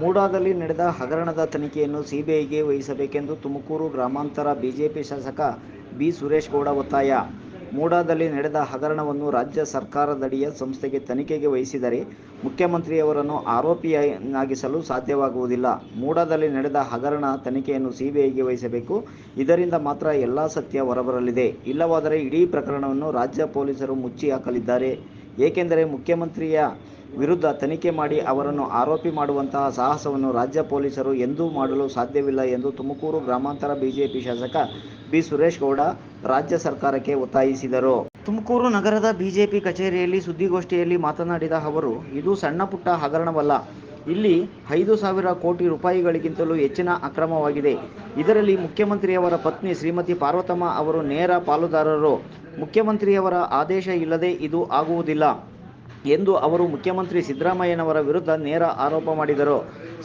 ಮೂಡಾದಲ್ಲಿ ನಡೆದ ಹಗರಣದ ತನಿಖೆಯನ್ನು ಸಿಬಿಐಗೆ ವಹಿಸಬೇಕೆಂದು ತುಮಕೂರು ಗ್ರಾಮಾಂತರ ಬಿಜೆಪಿ ಶಾಸಕ ಬಿ ಸುರೇಶ್ ಗೌಡ ಒತ್ತಾಯ. ಮೂಡಾದಲ್ಲಿ ನಡೆದ ಹಗರಣವನ್ನು ರಾಜ್ಯ ಸರ್ಕಾರದಡಿಯ ಸಂಸ್ಥೆಗೆ ತನಿಖೆಗೆ ವಹಿಸಿದರೆ ಮುಖ್ಯಮಂತ್ರಿಯವರನ್ನು ಆರೋಪಿಯನ್ನಾಗಿಸಲು ಸಾಧ್ಯವಾಗುವುದಿಲ್ಲ. ಮೂಡಾದಲ್ಲಿ ನಡೆದ ಹಗರಣ ತನಿಖೆಯನ್ನು ಸಿಬಿಐಗೆ ವಹಿಸಬೇಕು. ಇದರಿಂದ ಮಾತ್ರ ಎಲ್ಲ ಸತ್ಯ ಹೊರಬರಲಿದೆ. ಇಲ್ಲವಾದರೆ ಇಡೀ ಪ್ರಕರಣವನ್ನು ರಾಜ್ಯ ಪೊಲೀಸರು ಮುಚ್ಚಿ ಹಾಕಲಿದ್ದಾರೆ ಏಕೆಂದರೆ ಮುಖ್ಯಮಂತ್ರಿಯ ವಿರುದ್ಧ ತನಿಖೆ ಮಾಡಿ ಅವರನ್ನು ಆರೋಪಿ ಮಾಡುವಂತಹ ಸಾಹಸವನ್ನು ರಾಜ್ಯ ಪೊಲೀಸರು ಎಂದೂ ಮಾಡಲು ಸಾಧ್ಯವಿಲ್ಲ ಎಂದು ತುಮಕೂರು ಗ್ರಾಮಾಂತರ ಬಿಜೆಪಿ ಶಾಸಕ ಬಿ. ಸುರೇಶ್ ಗೌಡ ರಾಜ್ಯ ಸರ್ಕಾರಕ್ಕೆ ಒತ್ತಾಯಿಸಿದರು. ತುಮಕೂರು ನಗರದ ಬಿಜೆಪಿ ಕಚೇರಿಯಲ್ಲಿ ಸುದ್ದಿಗೋಷ್ಠಿಯಲ್ಲಿ ಮಾತನಾಡಿದ ಅವರು, ಇದು ಸಣ್ಣ ಹಗರಣವಲ್ಲ. ಇಲ್ಲಿ ಐದು ಸಾವಿರ ಕೋಟಿ ರೂಪಾಯಿಗಳಿಗಿಂತಲೂ ಹೆಚ್ಚಿನ ಅಕ್ರಮವಾಗಿದೆ. ಇದರಲ್ಲಿ ಮುಖ್ಯಮಂತ್ರಿಯವರ ಪತ್ನಿ ಶ್ರೀಮತಿ ಪಾರ್ವತಮ್ಮ ಅವರು ನೇರ ಪಾಲುದಾರರು. ಮುಖ್ಯಮಂತ್ರಿಯವರ ಆದೇಶ ಇಲ್ಲದೆ ಇದು ಆಗುವುದಿಲ್ಲ ಎಂದು ಅವರು ಮುಖ್ಯಮಂತ್ರಿ ಸಿದ್ದರಾಮಯ್ಯನವರ ವಿರುದ್ಧ ನೇರ ಆರೋಪ ಮಾಡಿದರು.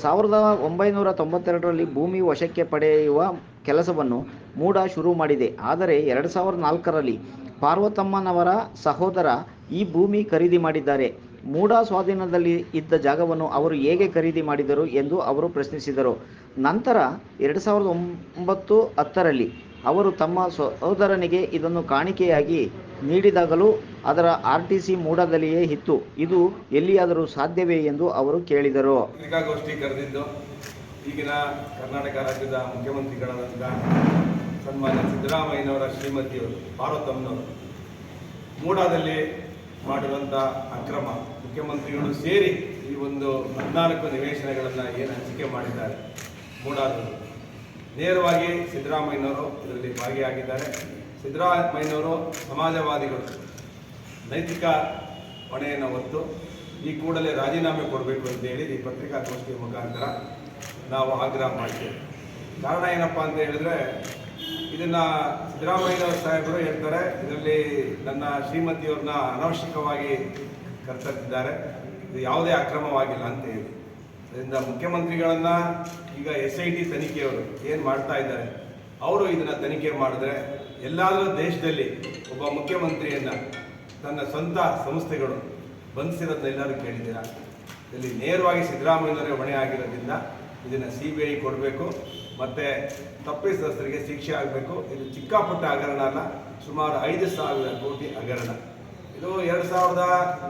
ಸಾವಿರದ ಒಂಬೈನೂರ ತೊಂಬತ್ತೆರಡರಲ್ಲಿ ಭೂಮಿ ವಶಕ್ಕೆ ಪಡೆಯುವ ಕೆಲಸವನ್ನು ಮೂಡ ಶುರು ಮಾಡಿದೆ. ಆದರೆ ಎರಡು ಸಾವಿರದ ನಾಲ್ಕರಲ್ಲಿ ಪಾರ್ವತಮ್ಮನವರ ಸಹೋದರ ಈ ಭೂಮಿ ಖರೀದಿ ಮಾಡಿದ್ದಾರೆ. ಮೂಡ ಸ್ವಾಧೀನದಲ್ಲಿ ಇದ್ದ ಜಾಗವನ್ನು ಅವರು ಹೇಗೆ ಖರೀದಿ ಮಾಡಿದರು ಎಂದು ಅವರು ಪ್ರಶ್ನಿಸಿದರು. ನಂತರ ಎರಡು ಸಾವಿರದ ಒಂಬತ್ತು ಹತ್ತರಲ್ಲಿ ಅವರು ತಮ್ಮ ಸಹೋದರನಿಗೆ ಇದನ್ನು ಕಾಣಿಕೆಯಾಗಿ ನೀಡಿದಾಗಲೂ ಅದರ ಆರ್ ಟಿ ಸಿ ಮೂಡಾದಲ್ಲಿಯೇ ಇತ್ತು. ಇದು ಎಲ್ಲಿಯಾದರೂ ಸಾಧ್ಯವೇ ಎಂದು ಅವರು ಕೇಳಿದರು. ಕರೆದಿದ್ದು, ಈಗಿನ ಕರ್ನಾಟಕ ರಾಜ್ಯದ ಮುಖ್ಯಮಂತ್ರಿಗಳಾದಂಥ ಸನ್ಮಾನ್ಯ ಸಿದ್ದರಾಮಯ್ಯನವರ ಶ್ರೀಮತಿಯವರು, ಪಾರ್ವತಮ್ಮನವರು. ಮೂಡಾದಲ್ಲಿ ಮಾಡಿರುವಂಥ ಅಕ್ರಮ ಮುಖ್ಯಮಂತ್ರಿಗಳು ಸೇರಿ ಈ ಒಂದು ಹದಿನಾಲ್ಕು ನಿವೇಶನಗಳನ್ನು ಏನು ಹಂಚಿಕೆ ಮಾಡಿದ್ದಾರೆ? ಮೂಡಾದರು. ನೇರವಾಗಿ ಸಿದ್ದರಾಮಯ್ಯನವರು ಇದರಲ್ಲಿ ಭಾಗಿಯಾಗಿದ್ದಾರೆ. ಸಿದ್ದರಾಮಯ್ಯನವರು ಸಮಾಜವಾದಿಗಳು. ನೈತಿಕ ಹೊಣೆಯನ್ನು ಹೊತ್ತು ಈ ಕೂಡಲೇ ರಾಜೀನಾಮೆ ಕೊಡಬೇಕು ಅಂತೇಳಿ ಈ ಪತ್ರಿಕಾಗೋಷ್ಠಿಯ ಮುಖಾಂತರ ನಾವು ಆಗ್ರಹ ಮಾಡ್ತೇವೆ. ಕಾರಣ ಏನಪ್ಪ ಅಂತ ಹೇಳಿದ್ರೆ ಇದನ್ನ ಸಿದ್ದರಾಮಯ್ಯ ಸಾಹೇಬರು ಹೇಳ್ತಾರೆ. ಇದರಲ್ಲಿ ನನ್ನ ಶ್ರೀಮತಿಯವ್ರನ್ನ ಅನವಶ್ಯಕವಾಗಿ ಕರ್ತಿದ್ದಾರೆ ಇದು ಯಾವುದೇ ಅಕ್ರಮವಾಗಿಲ್ಲ ಅಂತ ಹೇಳಿ. ಅದರಿಂದ ಮುಖ್ಯಮಂತ್ರಿಗಳನ್ನ ಈಗ ಎಸ್ ಐ ಟಿ ತನಿಖೆಯವರು ಏನು ಮಾಡ್ತಾ ಇದ್ದಾರೆ, ಅವರು ಇದನ್ನ ತನಿಖೆ ಮಾಡಿದ್ರೆ ಎಲ್ಲಾದರೂ ದೇಶದಲ್ಲಿ ಒಬ್ಬ ಮುಖ್ಯಮಂತ್ರಿಯನ್ನ ತನ್ನ ಸ್ವಂತ ಸಂಸ್ಥೆಗಳು ಬಂಧಿಸಿರೋದನ್ನ ಎಲ್ಲರೂ ಕೇಳಿದ್ದೀರಾ? ಇಲ್ಲಿ ನೇರವಾಗಿ ಸಿದ್ದರಾಮಯ್ಯನವರೇ ಹೊಣೆ ಆಗಿರೋದ್ರಿಂದ ಇದನ್ನು ಸಿ ಬಿ ಐ ಕೊಡಬೇಕು. ಮತ್ತು ತಪ್ಪಿಸಿದಸ್ಥರಿಗೆ ಶಿಕ್ಷೆ ಆಗಬೇಕು. ಇದು ಚಿಕ್ಕಪುಟ್ಟ ಹಗರಣ ಅಲ್ಲ, ಸುಮಾರು ಐದು ಸಾವಿರ ಕೋಟಿ ಹಗರಣ. ಇದು ಎರಡು ಸಾವಿರದ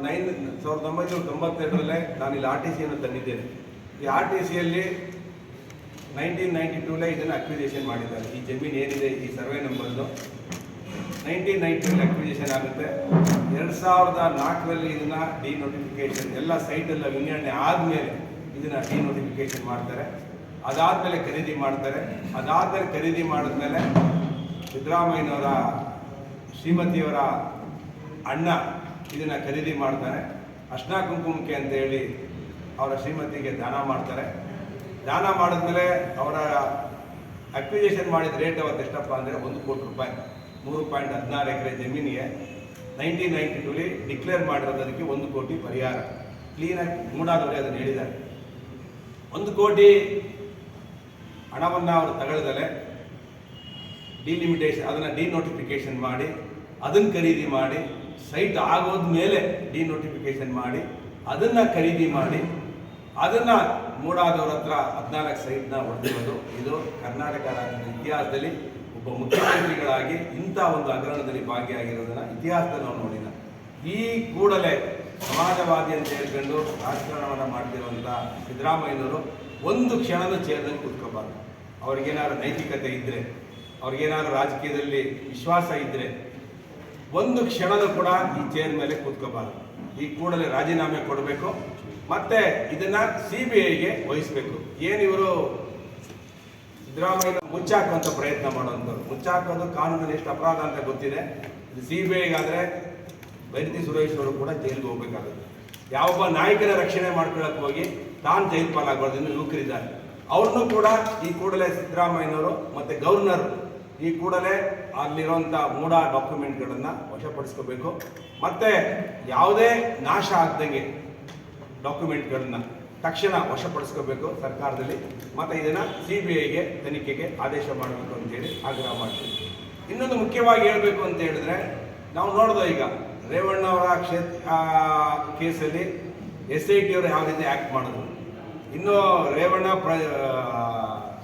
ನೈನ್, ಸಾವಿರದ ಒಂಬೈನೂರ ತೊಂಬತ್ತೆರಡರಲ್ಲೇ ನಾನು ಇಲ್ಲಿ ಆರ್ ಟಿ ಸಿಯನ್ನು ತಂದಿದ್ದೇನೆ. ಈ ಆರ್ ಟಿ ಸಿಯಲ್ಲಿ ನೈನ್ಟೀನ್ ನೈಂಟಿ ಟೂಲೇ ಇದನ್ನು ಅಕ್ವಿಜೇಷನ್ ಮಾಡಿದ್ದಾರೆ. ಈ ಜಮೀನು ಏನಿದೆ, ಈ ಸರ್ವೆ ನಂಬರ್ದು ನೈನ್ಟೀನ್ ನೈಂಟಿಯಲ್ಲಿ ಅಕ್ವಿಜೇಷನ್ ಆಗುತ್ತೆ. ಎರಡು ಸಾವಿರದ ನಾಲ್ಕರಲ್ಲಿ ಇದನ್ನು ಡಿ ನೋಟಿಫಿಕೇಶನ್ ಎಲ್ಲ ಸೈಟೆಲ್ಲ ವಿಂಗಡಣೆ ಆದಮೇಲೆ ಇದನ್ನು ಡಿ ನೋಟಿಫಿಕೇಶನ್ ಮಾಡ್ತಾರೆ. ಅದಾದಮೇಲೆ ಖರೀದಿ ಮಾಡ್ತಾರೆ. ಅದಾದಮೇಲೆ ಖರೀದಿ ಮಾಡಿದ್ಮೇಲೆ ಸಿದ್ದರಾಮಯ್ಯನವರ, ಶ್ರೀಮತಿಯವರ ಅಣ್ಣ ಇದನ್ನು ಖರೀದಿ ಮಾಡ್ತಾರೆ. ಅರ್ಶನ ಕುಂಕುಮಕ್ಕೆ ಅಂತ ಹೇಳಿ ಅವರ ಶ್ರೀಮತಿಗೆ ದಾನ ಮಾಡ್ತಾರೆ. ದಾನ ಮಾಡಿದ್ಮೇಲೆ ಅವರ ಅಕ್ವಿಜೇಷನ್ ಮಾಡಿದ ರೇಟ್ ಅವತ್ತು ಎಷ್ಟಪ್ಪ ಅಂದರೆ ಒಂದು ಕೋಟಿ ರೂಪಾಯಿ. ಮೂರು ಪಾಯಿಂಟ್ ಹದಿನಾರು ಎಕರೆ ಜಮೀನಿಗೆ ನೈನ್ಟೀನ್ ನೈಂಟಿ ಟೂಲಿ ಡಿಕ್ಲೇರ್ ಮಾಡಿರೋದಕ್ಕೆ ಒಂದು ಕೋಟಿ ಪರಿಹಾರ. ಕ್ಲೀನಾಗಿ ಮೂಡಾದವರೇ ಅದನ್ನು ಹೇಳಿದ್ದಾರೆ. ಒಂದು ಕೋಟಿ ಹಣವನ್ನು ಅವರು ತಗೊಳ್ದಲೆ ಡಿಲಿಮಿಟೇಷನ್ ಅದನ್ನು ಡಿನೋಟಿಫಿಕೇಶನ್ ಮಾಡಿ, ಅದನ್ನು ಖರೀದಿ ಮಾಡಿ ಸೈಟ್ ಆಗೋದ ಮೇಲೆ ಡಿನೋಟಿಫಿಕೇಶನ್ ಮಾಡಿ, ಅದನ್ನು ಖರೀದಿ ಮಾಡಿ, ಅದನ್ನು ಮೂಡಾದವ್ರ ಹತ್ರ ಹದಿನಾಲ್ಕು ಸೈಟ್ನ ಹೊಡೆದಿರೋದು. ಇದು ಕರ್ನಾಟಕ ರಾಜ್ಯದ ಇತಿಹಾಸದಲ್ಲಿ ಒಬ್ಬ ಮುಖ್ಯಮಂತ್ರಿಗಳಾಗಿ ಇಂಥ ಒಂದು ಹಗರಣದಲ್ಲಿ ಭಾಗಿಯಾಗಿರೋದನ್ನ ಇತಿಹಾಸದಲ್ಲಿ ನಾವು ನೋಡಿಲ್ಲ. ಈ ಕೂಡಲೇ ಸಮಾಜವಾದಿ ಅಂತ ಹೇಳ್ಕೊಂಡು ರಾಜಕಾರಣವನ್ನು ಮಾಡ್ತಿರುವಂಥ ಸಿದ್ದರಾಮಯ್ಯನವರು ಒಂದು ಕ್ಷಣನೂ ಚೇರ್ನಲ್ಲಿ ಕೂತ್ಕೋಬಾರ್ದು. ಅವ್ರಿಗೇನಾದ್ರು ನೈತಿಕತೆ ಇದ್ದರೆ ಅವ್ರಿಗೇನಾದ್ರು ರಾಜಕೀಯದಲ್ಲಿ ವಿಶ್ವಾಸ ಇದ್ದರೆ ಒಂದು ಕ್ಷಣನೂ ಕೂಡ ಈ ಚೇರ್ ಮೇಲೆ ಕೂತ್ಕೋಬಾರ್ದು. ಈ ಕೂಡಲೇ ರಾಜೀನಾಮೆ ಕೊಡಬೇಕು, ಮತ್ತೆ ಇದನ್ನ ಸಿ ಬಿ ಐಗೆ ಇವರು ಸಿದ್ದರಾಮಯ್ಯ ಮುಚ್ಚಾಕುವಂಥ ಪ್ರಯತ್ನ ಮಾಡುವಂಥವ್ರು? ಮುಚ್ಚಾಕೋದು ಕಾನೂನಲ್ಲಿ ಎಷ್ಟು ಅಪರಾಧ ಅಂತ ಗೊತ್ತಿದೆ. ಸಿ ಬಿ ಐಗಾದರೆ ಬೈರತಿ ಸುರೇಶ್ ಅವರು ಕೂಡ ಜೈಲಿಗೆ ಹೋಗ್ಬೇಕಾಗುತ್ತೆ. ಯಾವೊಬ್ಬ ನಾಯಕನ ರಕ್ಷಣೆ ಮಾಡ್ಕೊಳ್ಳೋಕೆ ಹೋಗಿ ತಾನು ಜೈಲು ಎಂದು ಯುವಕರಿದ್ದಾರೆ ಅವ್ರನ್ನೂ ಕೂಡ ಈ ಕೂಡಲೇ ಸಿದ್ದರಾಮಯ್ಯನವರು ಮತ್ತು ಗವರ್ನರ್ ಈ ಕೂಡಲೇ ಅಲ್ಲಿರುವಂಥ ಮೂಢ ಡಾಕ್ಯುಮೆಂಟ್ಗಳನ್ನು ವಶಪಡಿಸ್ಕೋಬೇಕು. ಮತ್ತು ಯಾವುದೇ ನಾಶ ಆಗ್ದಂಗೆ ಡಾಕ್ಯುಮೆಂಟ್ಗಳನ್ನು ತಕ್ಷಣ ವಶಪಡಿಸ್ಕೋಬೇಕು ಸರ್ಕಾರದಲ್ಲಿ. ಮತ್ತು ಇದನ್ನು ಸಿ ಬಿ ಐಗೆ ತನಿಖೆಗೆ ಆದೇಶ ಮಾಡಬೇಕು ಅಂತೇಳಿ ಆಗ್ರಹ ಮಾಡ್ತೀವಿ. ಇನ್ನೊಂದು ಮುಖ್ಯವಾಗಿ ಹೇಳಬೇಕು ಅಂತ ಹೇಳಿದ್ರೆ ನಾವು ನೋಡೋದು ಈಗ ರೇವಣ್ಣ ಅವರ ಕ್ಷೇತ್ರ ಕೇಸಲ್ಲಿ ಎಸ್ ಐ ಟಿ ಅವರು ಯಾವ ರೀತಿ ಆ್ಯಕ್ಟ್ ಮಾಡಿದ್ರು? ಇನ್ನು ರೇವಣ್ಣ ಪ್ರ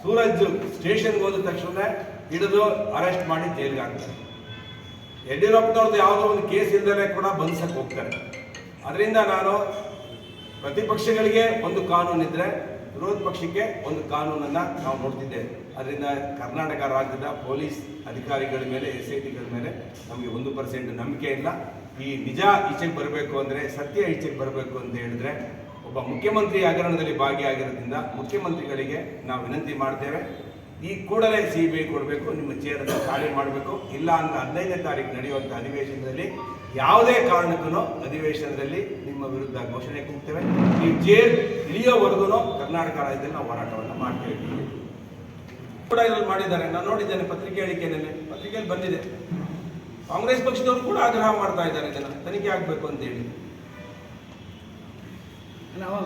ಸೂರಜ್ ಸ್ಟೇಷನ್ಗೆ ಹೋದ ತಕ್ಷಣ ಹಿಡಿದು ಅರೆಸ್ಟ್ ಮಾಡಿ ಜೈಲಿಗೆ ಹಾಕ್ತಾರೆ. ಯಡಿಯೂರಪ್ಪನವ್ರದ್ದು ಯಾವುದೋ ಒಂದು ಕೇಸ್ ಇಲ್ಲದೇ ಕೂಡ ಬಂಧಿಸಕ್ಕೆ ಹೋಗ್ತಾರೆ. ಅದರಿಂದ ನಾನು ಪ್ರತಿಪಕ್ಷಗಳಿಗೆ ಒಂದು ಕಾನೂನು ಇದ್ರೆ ವಿರೋಧ ಪಕ್ಷಕ್ಕೆ ಒಂದು ಕಾನೂನನ್ನ ನಾವು ನೋಡ್ತಿದ್ದೇವೆ. ಅದರಿಂದ ಕರ್ನಾಟಕ ರಾಜ್ಯದ ಪೊಲೀಸ್ ಅಧಿಕಾರಿಗಳ ಮೇಲೆ ಎಸ್ ಐ ಟಿಗಳ ಮೇಲೆ ನಮಗೆ ಒಂದು ಪರ್ಸೆಂಟ್ ನಂಬಿಕೆ ಇಲ್ಲ. ಈ ನಿಜ ಈಚೆಗೆ ಬರಬೇಕು ಅಂದರೆ, ಸತ್ಯ ಈಚೆಗೆ ಬರಬೇಕು ಅಂತ ಹೇಳಿದ್ರೆ ಒಬ್ಬ ಮುಖ್ಯಮಂತ್ರಿ ಹಗರಣದಲ್ಲಿ ಭಾಗಿಯಾಗಿರೋದ್ರಿಂದ ಮುಖ್ಯಮಂತ್ರಿಗಳಿಗೆ ನಾವು ವಿನಂತಿ ಮಾಡ್ತೇವೆ. ಈ ಕೂಡಲೇ ಸಿ ಬಿ ಐ ಕೊಡಬೇಕು, ನಿಮ್ಮ ಚೇರನ್ನು ಖಾಲಿ ಮಾಡಬೇಕು. ಇಲ್ಲ ಅಂದ್ರೆ ಹದಿನೈದನೇ ತಾರೀಕು ನಡೆಯುವಂಥ ಅಧಿವೇಶನದಲ್ಲಿ ಯಾವುದೇ ಕಾರಣಕ್ಕೂ ಅಧಿವೇಶನದಲ್ಲಿ ನಿಮ್ಮ ವಿರುದ್ಧ ಘೋಷಣೆ ಕೂಗ್ತೇವೆ. ಈ ಚೇರ್ ಇಳಿಯೋವರೆಗೂ ಕರ್ನಾಟಕ ರಾಜ್ಯದಲ್ಲಿ ನಾವು ಹೋರಾಟವನ್ನು ಮಾಡ್ತೇವೆ. ಕೂಡ ಇದ್ರಲ್ಲಿ ಮಾಡಿದ್ದಾರೆ. ನಾನು ನೋಡಿದ್ದೇನೆ ಪತ್ರಿಕೆ ಪತ್ರಿಕೆಯಲ್ಲಿ ಬಂದಿದೆ. ಕಾಂಗ್ರೆಸ್ ಪಕ್ಷದವರು ಕೂಡ ಆಗ್ರಹ ಮಾಡ್ತಾ ಇದ್ದಾರೆ. ಇದನ್ನು ತನಿಖೆ ಆಗಬೇಕು ಅಂತ ಹೇಳಿ. ನಾವು